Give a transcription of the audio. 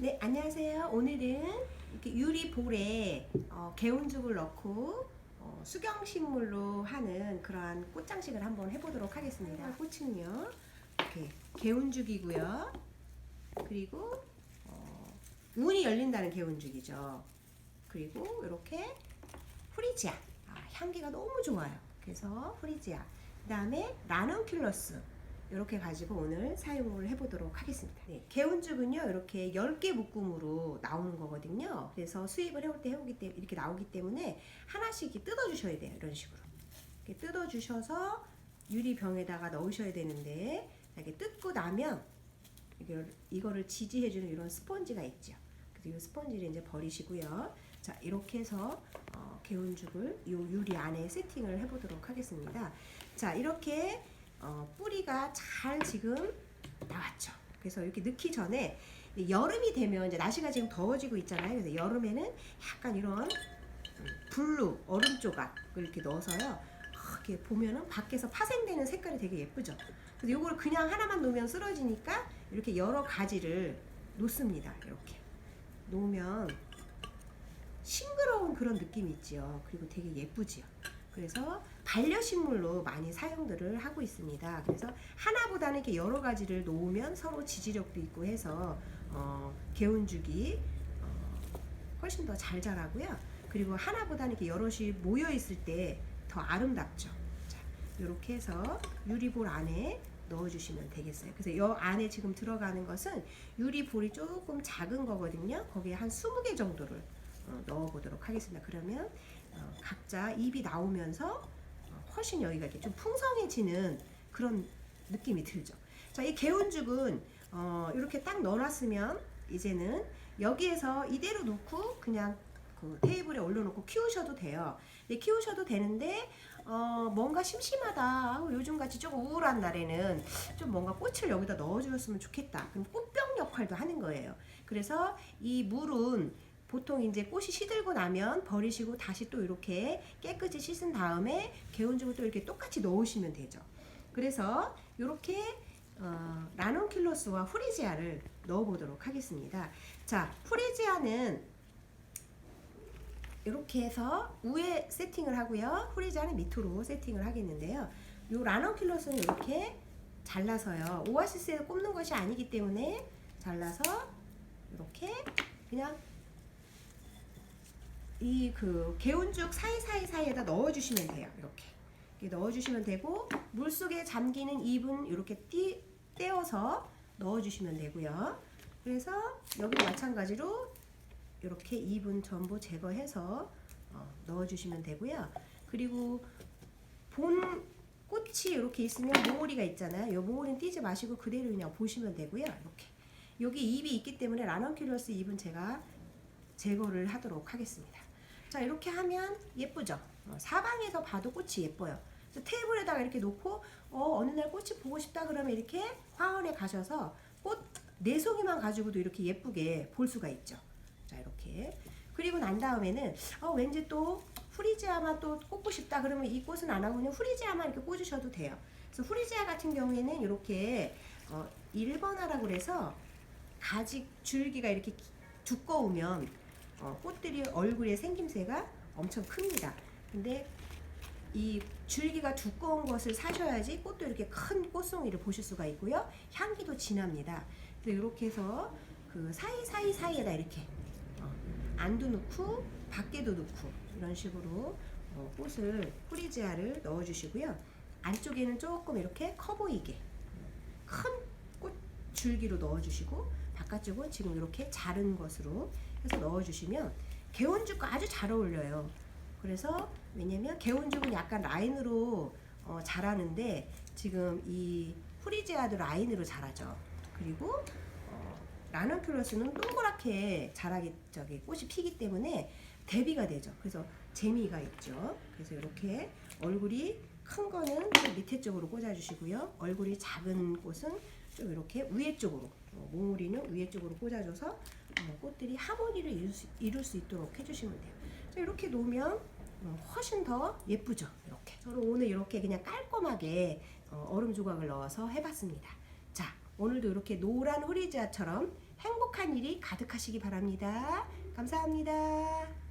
네, 안녕하세요. 오늘은 이렇게 유리 볼에 어, 개운죽을 넣고 어, 수경식물로 하는 그러한 꽃장식을 한번 해보도록 하겠습니다. 꽃은요, 이렇게 개운죽이고요. 그리고 어, 문이 열린다는 개운죽이죠. 그리고 이렇게 프리지아, 아, 향기가 너무 좋아요. 그래서 프리지아. 그 다음에 라넌큘러스. 이렇게 가지고 오늘 사용을 해보도록 하겠습니다. 네, 개운죽은요 이렇게 10개 묶음으로 나오는 거거든요. 그래서 수입을 해올 때 해오기 때문에 이렇게 나오기 때문에 하나씩 뜯어주셔야 돼요. 이런 식으로 이렇게 뜯어주셔서 유리병에다가 넣으셔야 되는데 이렇게 뜯고 나면 이걸, 이거를 지지해주는 이런 스펀지가 있죠. 그래서 이 스펀지를 이제 버리시고요. 자 이렇게 해서 어, 개운죽을 이 유리 안에 세팅을 해보도록 하겠습니다. 자 이렇게 어, 뿌리가 잘 지금 나왔죠. 그래서 이렇게 넣기 전에 이 여름이 되면 이제 날씨가 지금 더워지고 있잖아요. 그래서 여름에는 약간 이런 음, 블루 얼음 조각을 이렇게 넣어서요. 아, 이렇게 보면은 밖에서 파생되는 색깔이 되게 예쁘죠. 그래서 이걸 그냥 하나만 놓으면 쓰러지니까 이렇게 여러 가지를 놓습니다. 이렇게 놓으면 싱그러운 그런 느낌이 있지요. 그리고 되게 예쁘지요. 그래서 반려식물로 많이 사용들을 하고 있습니다. 그래서 하나보다는 이렇게 여러 가지를 놓으면 서로 지지력도 있고 해서 어, 개운죽이 어, 훨씬 더 잘 자라고요. 그리고 하나보다는 이렇게 여럿이 모여 있을 때 더 아름답죠. 자, 이렇게 해서 유리볼 안에 넣어주시면 되겠어요. 그래서 이 안에 지금 들어가는 것은 유리볼이 조금 작은 거거든요. 거기에 한 20개 정도를 어, 넣어보도록 하겠습니다. 그러면 어, 각자 입이 나오면서 어, 훨씬 여기가 이렇게 좀 풍성해지는 그런 느낌이 들죠. 자, 이 개운죽은 어, 이렇게 딱 넣어놨으면 이제는 여기에서 이대로 놓고 그냥 그 테이블에 올려놓고 키우셔도 돼요. 네, 키우셔도 되는데 어, 뭔가 심심하다. 요즘같이 좀 우울한 날에는 좀 뭔가 꽃을 여기다 넣어주셨으면 좋겠다. 그럼 꽃병 역할도 하는 거예요. 그래서 이 물은 보통 이제 꽃이 시들고 나면 버리시고 다시 또 이렇게 깨끗이 씻은 다음에 개운죽을 또 이렇게 똑같이 넣으시면 되죠. 그래서 이렇게 어, 라논킬로스와 후리지아를 넣어보도록 하겠습니다. 자, 후리지아는 이렇게 해서 위에 세팅을 하고요. 후리지아는 밑으로 세팅을 하겠는데요. 이 라논킬로스는 이렇게 잘라서요. 오아시스에서 꼽는 것이 아니기 때문에 잘라서 이렇게 그냥 이 그 개운죽 사이사이 사이에다 넣어주시면 돼요. 이렇게. 이렇게 넣어주시면 되고 물 속에 잠기는 잎은 이렇게 띄, 떼어서 넣어주시면 되고요. 그래서 여기 마찬가지로 이렇게 잎은 전부 제거해서 어, 넣어주시면 되고요. 그리고 본 꽃이 이렇게 있으면 모오리가 있잖아요. 이 모오리는 띄지 마시고 그대로 그냥 보시면 되고요. 이렇게 여기 잎이 있기 때문에 라넌큘러스 잎은 제가 제거를 하도록 하겠습니다. 자 이렇게 하면 예쁘죠? 어, 사방에서 봐도 꽃이 예뻐요. 테이블에다가 이렇게 놓고 어, 어느 날 꽃이 보고 싶다 그러면 이렇게 화원에 가셔서 꽃 네 송이만 가지고도 이렇게 예쁘게 볼 수가 있죠. 자 이렇게 그리고 난 다음에는 어, 왠지 또 후리지아만 또 꽂고 싶다 그러면 이 꽃은 안 하고 그냥 후리지아만 이렇게 꽂으셔도 돼요. 그래서 후리지아 같은 경우에는 이렇게 어, 1번화라고 그래서 가지 줄기가 이렇게 기- 두꺼우면 어, 꽃들이 얼굴에 생김새가 엄청 큽니다. 근데 이 줄기가 두꺼운 것을 사셔야지 꽃도 이렇게 큰 꽃송이를 보실 수가 있고요. 향기도 진합니다. 그래서 이렇게 해서 그 사이 사이 사이에다 이렇게 어, 안도 넣고 밖에도 넣고 이런 식으로 어, 꽃을 프리지아를 넣어주시고요. 안쪽에는 조금 이렇게 커 보이게 큰 꽃 줄기로 넣어주시고 바깥쪽은 지금 이렇게 자른 것으로 해서 넣어주시면 개원죽과 아주 잘 어울려요. 그래서 왜냐면 개원죽은 약간 라인으로 어, 자라는데 지금 이 프리지아도 라인으로 자라죠. 그리고 어, 라넌큘러스는 동그랗게 자라기 저기 꽃이 피기 때문에 대비가 되죠. 그래서 재미가 있죠. 그래서 이렇게 얼굴이 큰 거는 좀 밑에 쪽으로 꽂아주시고요. 얼굴이 작은 꽃은 좀 이렇게 위에 쪽으로 어, 몽우리는 위에 쪽으로 꽂아줘서 어, 꽃들이 하모니를 이룰 수, 이룰 수 있도록 해주시면 돼요. 자, 이렇게 놓으면 어, 훨씬 더 예쁘죠. 이렇게. 저는 오늘 이렇게 그냥 깔끔하게 어, 얼음 조각을 넣어서 해봤습니다. 자, 오늘도 이렇게 노란 후리지아처럼 행복한 일이 가득하시기 바랍니다. 감사합니다.